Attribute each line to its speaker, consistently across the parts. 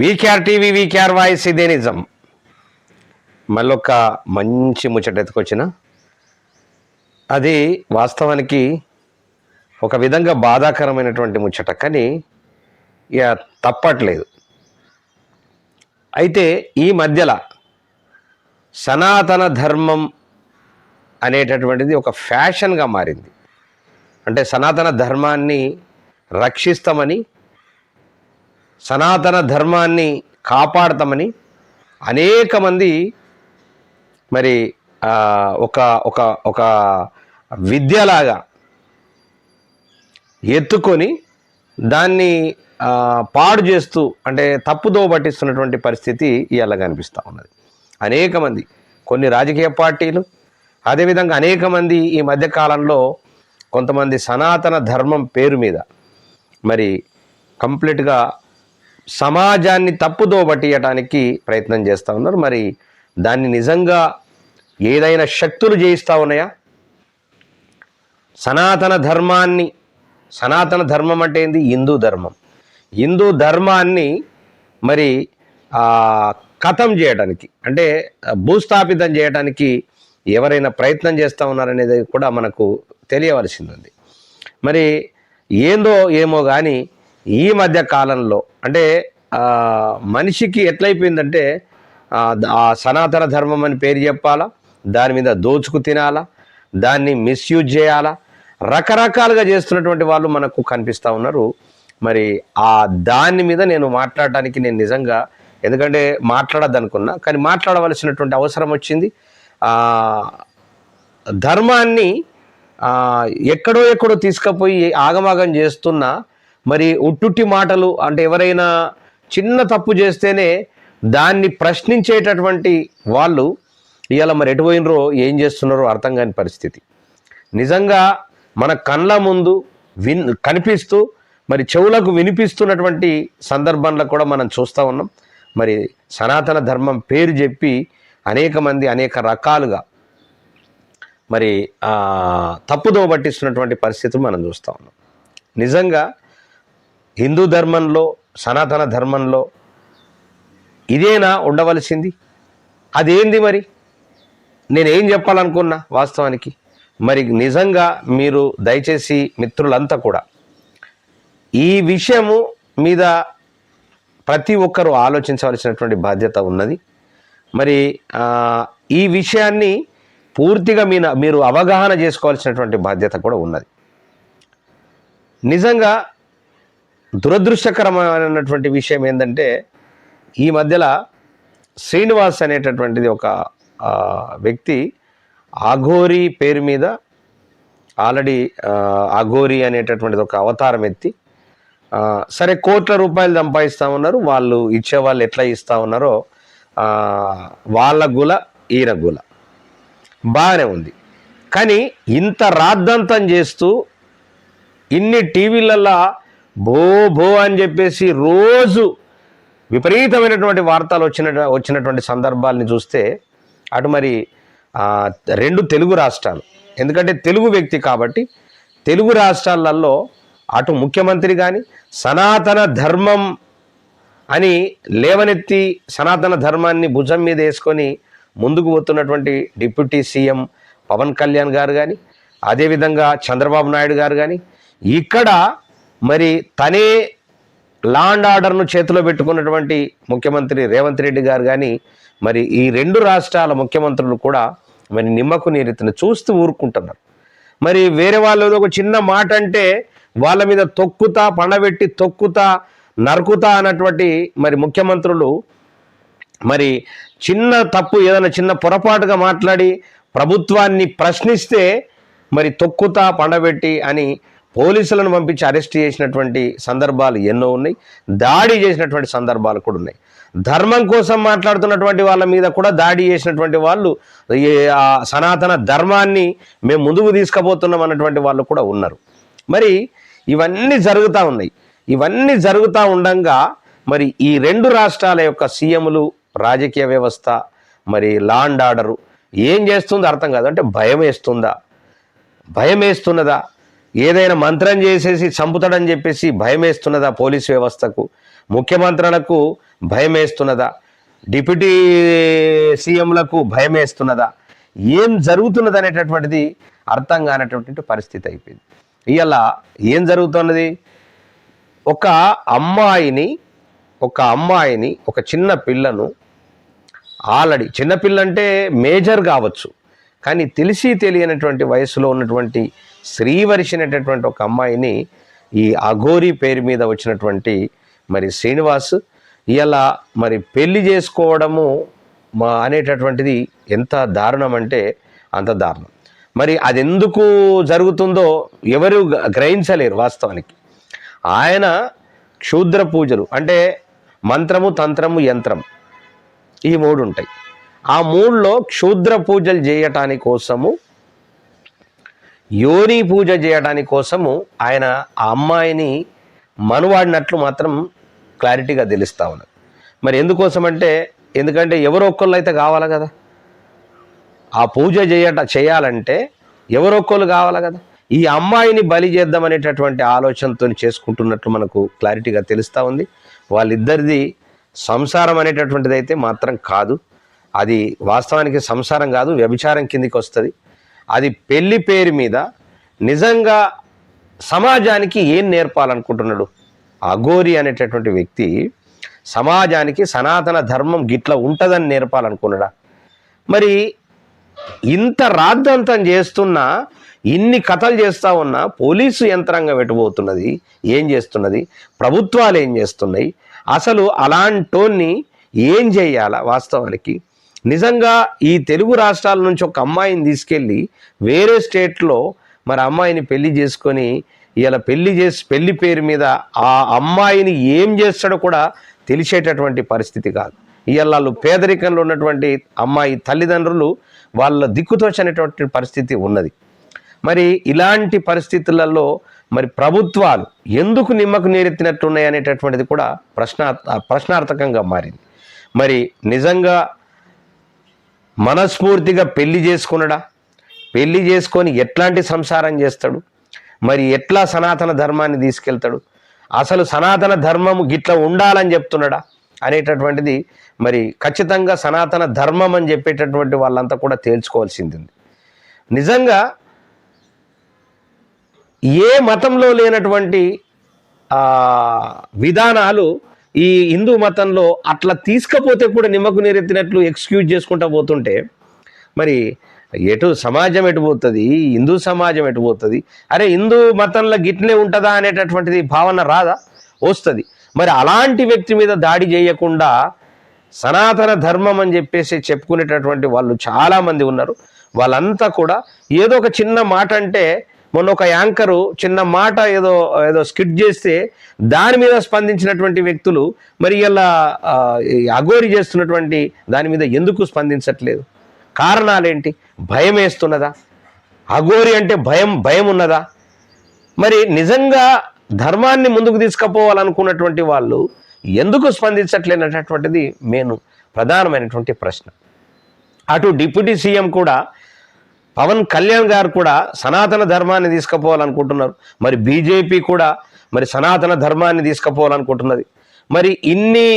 Speaker 1: VKR TV VKR voice ఇదే నిజం. మళ్ళొక మంచి ముచ్చట ఎత్తుకొచ్చిన. అది వాస్తవానికి ఒక విధంగా బాధాకరమైనటువంటి ముచ్చట కానీ ఇక తప్పట్లేదు. అయితే ఈ మధ్యలో సనాతన ధర్మం అనేటటువంటిది ఒక ఫ్యాషన్గా మారింది. అంటే సనాతన ధర్మాన్ని రక్షిస్తామని సనాతన ధర్మాన్ని కాపాడతామని అనేక మంది మరి ఒక ఒక ఒక విద్యలాగా ఎత్తుకొని దాన్ని పాడు చేస్తూ అంటే తప్పుదో పట్టిస్తున్నటువంటి పరిస్థితి ఇవాళ కనిపిస్తూ ఉన్నది. అనేక మంది కొన్ని రాజకీయ పార్టీలు అదేవిధంగా అనేక మంది ఈ మధ్యకాలంలో కొంతమంది సనాతన ధర్మం పేరు మీద మరి కంప్లీట్గా సమాజాన్ని తప్పుదో పట్టియటానికి ప్రయత్నం చేస్తూ ఉన్నారు. మరి దాన్ని నిజంగా ఏదైనా శక్తులు జయిస్తూ ఉన్నాయా? సనాతన ధర్మాన్ని సనాతన ధర్మం అంటే ఏంది? హిందూ ధర్మం. హిందూ ధర్మాన్ని మరి కథం చేయడానికి అంటే భూస్థాపితం చేయడానికి ఎవరైనా ప్రయత్నం చేస్తూ ఉన్నారనేది కూడా మనకు తెలియవలసింది. మరి ఏందో ఏమో కానీ ఈ మధ్య కాలంలో అంటే మనిషికి ఎట్లయిపోయిందంటే ఆ, సనాతన ధర్మం అని పేరు చెప్పాలా దాని మీద దోచుకు తినాలా దాన్ని మిస్యూజ్ చేయాలా రకరకాలుగా చేస్తున్నటువంటి వాళ్ళు మనకు కనిపిస్తూ ఉన్నారు. మరి ఆ దాని మీద నేను మాట్లాడటానికి నేను నిజంగా ఎందుకంటే మాట్లాడద్దనుకున్నా కానీ మాట్లాడవలసినటువంటి అవసరం వచ్చింది. ధర్మాన్ని ఎక్కడో ఎక్కడో తీసుకుపోయి ఆగమాగం చేస్తున్న మరి ఉట్టుట్టి మాటలు అంటే ఎవరైనా చిన్న తప్పు చేస్తేనే దాన్ని ప్రశ్నించేటటువంటి వాళ్ళు ఇవాళ మరి ఎటుపోయినరో ఏం చేస్తున్నారో అర్థం కాని పరిస్థితి. నిజంగా మన కళ్ళ ముందు విన్ కనిపిస్తూ మరి చెవులకు వినిపిస్తున్నటువంటి సందర్భంలో కూడా మనం చూస్తూ ఉన్నాం. మరి సనాతన ధర్మం పేరు చెప్పి అనేక మంది అనేక రకాలుగా మరి ఆ, తప్పుదో పట్టిస్తున్నటువంటి పరిస్థితులు మనం చూస్తూ ఉన్నాం. నిజంగా హిందూ ధర్మంలో సనాతన ధర్మంలో ఇదేనా ఉండవలసింది? అదేంది మరి? నేనేం చెప్పాలనుకున్నా వాస్తవానికి? మరి నిజంగా మీరు దయచేసి మిత్రులంతా కూడా ఈ విషయము మీద ప్రతి ఒక్కరూ ఆలోచించవలసినటువంటి బాధ్యత ఉన్నది. మరి ఈ విషయాన్ని పూర్తిగా మీ మీరు అవగాహన చేసుకోవాల్సినటువంటి బాధ్యత కూడా ఉన్నది. నిజంగా దురదృష్టకరమైనటువంటి విషయం ఏంటంటే ఈ మధ్యలో శ్రీనివాస్ అనేటటువంటిది ఒక వ్యక్తి ఆఘోరి పేరు మీద ఆల్రెడీ అఘోరి అనేటటువంటిది ఒక అవతారం ఎత్తి సరే కోట్ల రూపాయలు సంపాదిస్తూ ఉన్నారు వాళ్ళు ఇచ్చే వాళ్ళు ఎట్లా ఇస్తూ ఉన్నారో వాళ్ళ గుల ఈయన గుల. బాగానే ఉంది. కానీ ఇంత రాద్దంతం చేస్తూ ఇన్ని టీవీలల్లో భో భో అని చెప్పేసి రోజు విపరీతమైనటువంటి వార్తలు వచ్చిన వచ్చినటువంటి సందర్భాల్ని చూస్తే అటు మరి రెండు తెలుగు రాష్ట్రాలు. ఎందుకంటే తెలుగు వ్యక్తి కాబట్టి తెలుగు రాష్ట్రాలలో అటు ముఖ్యమంత్రి కానీ సనాతన ధర్మం అని లేవనెత్తి సనాతన ధర్మాన్ని భుజం మీద వేసుకొని ముందుకు పోతున్నటువంటి డిప్యూటీ సీఎం పవన్ కళ్యాణ్ గారు కానీ అదేవిధంగా చంద్రబాబు నాయుడు గారు కానీ ఇక్కడ మరి తనే లా అండ్ ఆర్డర్ను చేతిలో పెట్టుకున్నటువంటి ముఖ్యమంత్రి రేవంత్ రెడ్డి గారు కానీ మరి ఈ రెండు రాష్ట్రాల ముఖ్యమంత్రులు కూడా మరి నిమ్మకు నీరెత్తిన చూస్తూ ఊరుకుంటున్నారు. మరి వేరే వాళ్ళు ఒక చిన్న మాట అంటే వాళ్ళ మీద తొక్కుతా పండబెట్టి తొక్కుతా నరుకుతా అన్నటువంటి మరి ముఖ్యమంత్రులు మరి చిన్న తప్పు ఏదైనా చిన్న పొరపాటుగా మాట్లాడి ప్రభుత్వాన్ని ప్రశ్నిస్తే మరి తొక్కుతా పండబెట్టి అని పోలీసులను పంపించి అరెస్ట్ చేసినటువంటి సందర్భాలు ఎన్నో ఉన్నాయి. దాడి చేసినటువంటి సందర్భాలు కూడా ఉన్నాయి. ధర్మం కోసం మాట్లాడుతున్నటువంటి వాళ్ళ మీద కూడా దాడి చేసినటువంటి వాళ్ళు ఈ ఆ సనాతన ధర్మాన్ని మేము ముందుకు తీసుకుపోతున్నాం అన్నటువంటి వాళ్ళు కూడా ఉన్నారు. మరి ఇవన్నీ జరుగుతూ ఉన్నాయి. ఇవన్నీ జరుగుతూ ఉండంగా మరి ఈ రెండు రాష్ట్రాల యొక్క సీఎంలు రాజకీయ వ్యవస్థ మరి లా అండ్ ఆర్డరు ఏం చేస్తుందో అర్థం కాదు. అంటే భయం వేస్తుందా? భయం వేస్తున్నదా? ఏదైనా మంత్రం చేసేసి చంపుతాడని చెప్పేసి భయం వేస్తున్నదా పోలీస్ వ్యవస్థకు? ముఖ్యమంత్రులకు భయం వేస్తున్నదా డిప్యూటీ సీఎంలకు భయం వేస్తున్నదా ఏం జరుగుతున్నది అనేటటువంటిది అర్థం కానటువంటి పరిస్థితి అయిపోయింది. ఇవాళ ఏం జరుగుతున్నది? ఒక అమ్మాయిని ఒక అమ్మాయిని ఒక చిన్న పిల్లను ఆల్రెడీ చిన్నపిల్ల అంటే మేజర్ కావచ్చు. కానీ తెలిసి తెలియనటువంటి వయసులో ఉన్నటువంటి శ్రీవర్షి అనేటటువంటి ఒక అమ్మాయిని ఈ అఘోరి పేరు మీద వచ్చినటువంటి మరి శ్రీనివాస్ ఇలా మరి పెళ్ళి చేసుకోవడము మా అనేటటువంటిది ఎంత దారుణం అంటే అంత దారుణం. మరి అది ఎందుకు జరుగుతుందో ఎవరు గ- గ్రహించలేరు వాస్తవానికి. ఆయన క్షూద్ర పూజలు అంటే మంత్రము తంత్రము యంత్రం ఈ మూడు ఉంటాయి. ఆ మూడులో క్షుద్ర పూజలు చేయటాని కోసము యోని పూజ చేయడానికి కోసము ఆయన ఆ అమ్మాయిని మనువాడినట్లు మాత్రం క్లారిటీగా తెలుస్తా ఉన్నది. మరి ఎందుకోసం అంటే ఎందుకంటే ఎవరో ఒక్కళ్ళు అయితే కావాలి కదా? ఆ పూజ చేయట చేయాలంటే ఎవరో ఒక్కళ్ళు కావాలి కదా? ఈ అమ్మాయిని బలి చేద్దామనేటటువంటి ఆలోచనతో చేసుకుంటున్నట్లు మనకు క్లారిటీగా తెలుస్తూ ఉంది. వాళ్ళిద్దరిది సంసారం అనేటటువంటిది అయితే మాత్రం కాదు. అది వాస్తవానికి సంసారం కాదు వ్యభిచారం కిందికి వస్తుంది అది పెళ్ళి పేరు మీద నిజంగా సమాజానికి ఏం నేర్పాలనుకుంటున్నాడు? అఘోరి అనేటటువంటి వ్యక్తి సమాజానికి సనాతన ధర్మం గిట్ల ఉంటుందని నేర్పాలనుకున్నాడా? మరి ఇంత రాద్ధాంతం చేస్తున్నా ఇన్ని కథలు చేస్తూ ఉన్నా పోలీసు యంత్రాంగం ఎటుపోతున్నది ఏం చేస్తున్నది? ప్రభుత్వాలు ఏం చేస్తున్నాయి? అసలు అలాంటోన్ని ఏం చేయాలా వాస్తవానికి? నిజంగా ఈ తెలుగు రాష్ట్రాల నుంచి ఒక అమ్మాయిని తీసుకెళ్ళి వేరే స్టేట్లో మరి అమ్మాయిని పెళ్ళి చేసుకొని ఇలా పెళ్ళి చేసి పెళ్ళి పేరు మీద ఆ అమ్మాయిని ఏం చేస్తాడో కూడా తెలిసేటటువంటి పరిస్థితి కాదు. ఇవాళ పేదరికంలో ఉన్నటువంటి అమ్మాయి తల్లిదండ్రులు వాళ్ళ దిక్కుతోచనేటువంటి పరిస్థితి ఉన్నది. మరి ఇలాంటి పరిస్థితులలో మరి ప్రభుత్వాలు ఎందుకు నిమ్మకు నీరెత్తినట్టున్నాయి అనేటటువంటిది కూడా ప్రశ్న ప్రశ్నార్థకంగా మారింది. మరి నిజంగా మనస్ఫూర్తిగా పెళ్ళి చేసుకున్నాడా? పెళ్ళి చేసుకొని ఎట్లాంటి సంసారం చేస్తాడు? మరి ఎట్లా సనాతన ధర్మాన్ని తీసుకెళ్తాడు? అసలు సనాతన ధర్మము గిట్లా ఉండాలని చెప్తున్నాడా? అనేటటువంటిది మరి ఖచ్చితంగా సనాతన ధర్మం అని చెప్పేటటువంటి వాళ్ళంతా కూడా తేల్చుకోవాల్సింది నిజంగా ఏ మతంలో లేనటువంటి విధానాలు ఈ హిందూ మతంలో అట్లా తీసుకపోతే కూడా నిమ్మకు నీరెత్తినట్లు ఎక్స్క్యూజ్ చేసుకుంటా పోతుంటే మరి ఎటు సమాజం ఎటు పోతుంది? హిందూ సమాజం ఎటు పోతుంది? అరే హిందూ మతంలో గిట్లే ఉంటుందా అనేటటువంటిది భావన రాదా? వస్తుంది. మరి అలాంటి వ్యక్తి మీద దాడి చేయకుండా సనాతన ధర్మం అని చెప్పేసి చెప్పుకునేటటువంటి వాళ్ళు చాలామంది ఉన్నారు. వాళ్ళంతా కూడా ఏదో ఒక చిన్న మాట అంటే మొన్న ఒక యాంకరు చిన్న మాట ఏదో ఏదో స్కిట్ చేస్తే దాని మీద స్పందించినటువంటి వ్యక్తులు మరి ఇలా అఘోరి చేస్తున్నటువంటి దాని మీద ఎందుకు స్పందించట్లేదు? కారణాలేంటి? భయం వేస్తున్నదా? అఘోరి అంటే భయం భయం ఉన్నదా? మరి నిజంగా ధర్మాన్ని ముందుకు తీసుకుపోవాలనుకున్నటువంటి వాళ్ళు ఎందుకు స్పందించట్లేనటువంటిది నేను ప్రధానమైనటువంటి ప్రశ్న. అటు డిప్యూటీ సీఎం కూడా పవన్ కళ్యాణ్ గారు కూడా సనాతన ధర్మాన్ని తీసుకుపోవాలనుకుంటున్నారు. మరి బీజేపీ కూడా మరి సనాతన ధర్మాన్ని తీసుకుపోవాలనుకుంటున్నది. మరి ఇన్ని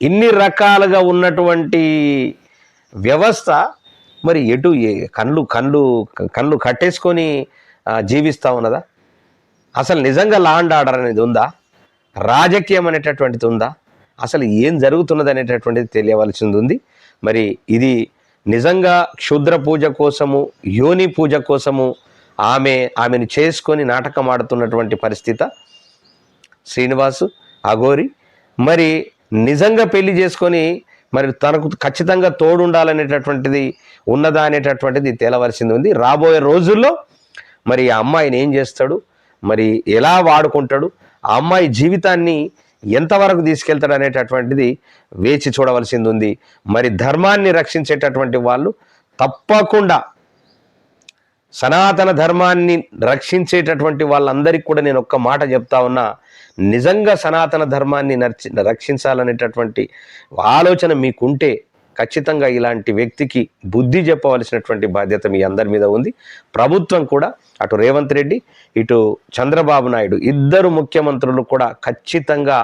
Speaker 1: ఇన్ని రకాలుగా ఉన్నటువంటి వ్యవస్థ మరి ఎటు కళ్ళు కళ్ళు కళ్ళు కట్టేసుకొని జీవిస్తూ జీవిస్తా ఉన్నదా? అసలు నిజంగా లా అండ్ ఆర్డర్ అనేది ఉందా? రాజకీయం అనేటటువంటిది ఉందా? అసలు ఏం జరుగుతున్నది అనేటటువంటిది తెలియవలసింది ఉంది. మరి ఇది నిజంగా క్షుద్ర పూజ కోసము యోని పూజ కోసము ఆమె ఆమెను చేసుకొని నాటకం ఆడుతున్నటువంటి పరిస్థితి శ్రీనివాసు అఘోరి. మరి నిజంగా పెళ్ళి చేసుకొని మరి తనకు ఖచ్చితంగా తోడుండాలనేటటువంటిది ఉన్నదా అనేటటువంటిది తేలవలసింది ఉంది. రాబోయే రోజుల్లో మరి ఆ అమ్మాయిని ఏం చేస్తాడు? మరి ఎలా వాడుకుంటాడు? ఆ అమ్మాయి జీవితాన్ని ఎంతవరకు తీసుకెళ్తాడు అనేటటువంటిది వేచి చూడవలసింది ఉంది మరి ధర్మాన్ని రక్షించేటటువంటి వాళ్ళు తప్పకుండా సనాతన ధర్మాన్ని రక్షించేటటువంటి వాళ్ళందరికీ కూడా నేను ఒక్క మాట చెప్తా ఉన్నా నిజంగా సనాతన ధర్మాన్ని నర్చి రక్షించాలనేటటువంటి ఆలోచన మీకుంటే ఖచ్చితంగా ఇలాంటి వ్యక్తికి బుద్ధి చెప్పవలసినటువంటి బాధ్యత మీ అందరి మీద ఉంది. ప్రభుత్వం కూడా అటు రేవంత్ రెడ్డి ఇటు చంద్రబాబు నాయుడు ఇద్దరు ముఖ్యమంత్రులు కూడా ఖచ్చితంగా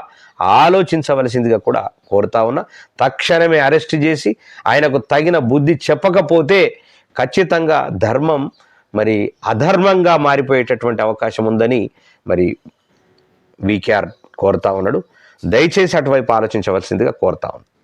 Speaker 1: ఆలోచించవలసిందిగా కూడా కోరుతా ఉన్నా. తక్షణమే అరెస్ట్ చేసి ఆయనకు తగిన బుద్ధి చెప్పకపోతే ఖచ్చితంగా ధర్మం మరి అధర్మంగా మారిపోయేటటువంటి అవకాశం ఉందని మరి వీకేఆర్ కోరుతా ఉన్నాడు. దయచేసి అటువైపు ఆలోచించవలసిందిగా కోరుతా ఉన్నాను